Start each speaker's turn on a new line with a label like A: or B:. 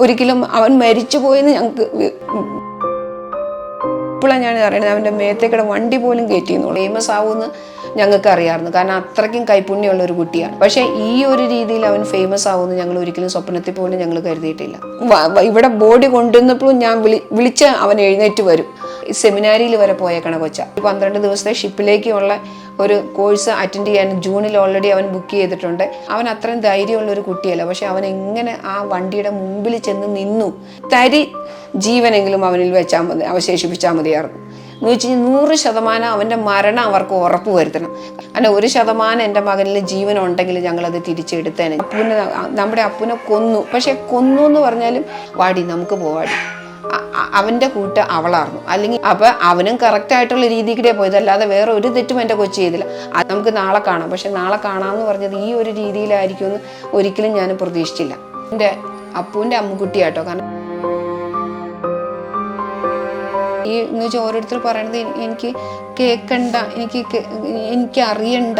A: ഒരിക്കലും അവൻ മരിച്ചു പോയെന്ന് ഞങ്ങൾക്ക് ഇപ്പോഴാണ് ഞാൻ അറിയണത് അവന്റെ മേത്തേക്കിടെ വണ്ടി പോലും കയറ്റിയെന്നുള്ളൂ ഫേമസ് ആവുമെന്ന് ഞങ്ങൾക്ക് അറിയാമായിരുന്നു കാരണം അത്രയ്ക്കും കൈപുണ്യമുള്ള ഒരു കുട്ടിയാണ്. പക്ഷേ ഈ ഒരു രീതിയിൽ അവൻ ഫേമസ് ആവുമെന്ന് ഞങ്ങൾ ഒരിക്കലും സ്വപ്നത്തിൽ പോലും ഞങ്ങൾ കരുതിയിട്ടില്ല. ഇവിടെ ബോഡി കൊണ്ടുവന്നപ്പോഴും ഞാൻ വിളി വിളിച്ച് അവൻ എഴുന്നേറ്റ് വരും. സെമിനാരിയിൽ വരെ പോയേക്കണ കൊച്ച. പന്ത്രണ്ട് ദിവസത്തെ ഷിപ്പിലേക്കുള്ള ഒരു കോഴ്സ് അറ്റൻഡ് ചെയ്യാൻ ജൂണിൽ ഓൾറെഡി അവൻ ബുക്ക് ചെയ്തിട്ടുണ്ട്. അവൻ അത്രയും ധൈര്യമുള്ള ഒരു കുട്ടിയല്ല. പക്ഷെ അവൻ എങ്ങനെ ആ വണ്ടിയുടെ മുമ്പിൽ ചെന്ന് നിന്നു? തരി ജീവനെങ്കിലും അവനിൽ വെച്ചാൽ മതി അവശേഷിപ്പിച്ചാൽ മതിയായിരുന്നു. എന്ന് വെച്ച് നൂറ് ശതമാനം അവന്റെ മരണം അവർക്ക് ഉറപ്പ് വരുത്തണം. അല്ല ഒരു ശതമാനം എന്റെ മകനിൽ ജീവൻ ഉണ്ടെങ്കിൽ ഞങ്ങളത് തിരിച്ചെടുത്തേനെ. അപ്പൂനെ നമ്മുടെ അപ്പൂനെ കൊന്നു. പക്ഷെ കൊന്നു എന്ന് പറഞ്ഞാലും വാടി നമുക്ക് പോവാടി. അ- അ- അവന്റെ കൂട്ട് അവളായിരുന്നു അല്ലെങ്കിൽ അപ്പോൾ അവനും കറക്റ്റായിട്ടുള്ള രീതിക്കിടെ പോയത്. അല്ലാതെ വേറെ ഒരു തെറ്റും എന്റെ കൊച്ചു ചെയ്തില്ല. അത് നമുക്ക് നാളെ കാണാം. പക്ഷെ നാളെ കാണാമെന്ന് പറഞ്ഞത് ഈ ഒരു രീതിയിലായിരിക്കുമെന്ന് ഒരിക്കലും ഞാൻ പ്രതീക്ഷിച്ചില്ല. എന്റെ അപ്പൂന്റെ അമ്മുക്കുട്ടിയാട്ടോ. കാരണം ഈ എന്ന് വെച്ചാൽ ഓരോരുത്തർ പറയണത് എനിക്ക് കേൾക്കണ്ട എനിക്ക് എനിക്ക് അറിയണ്ട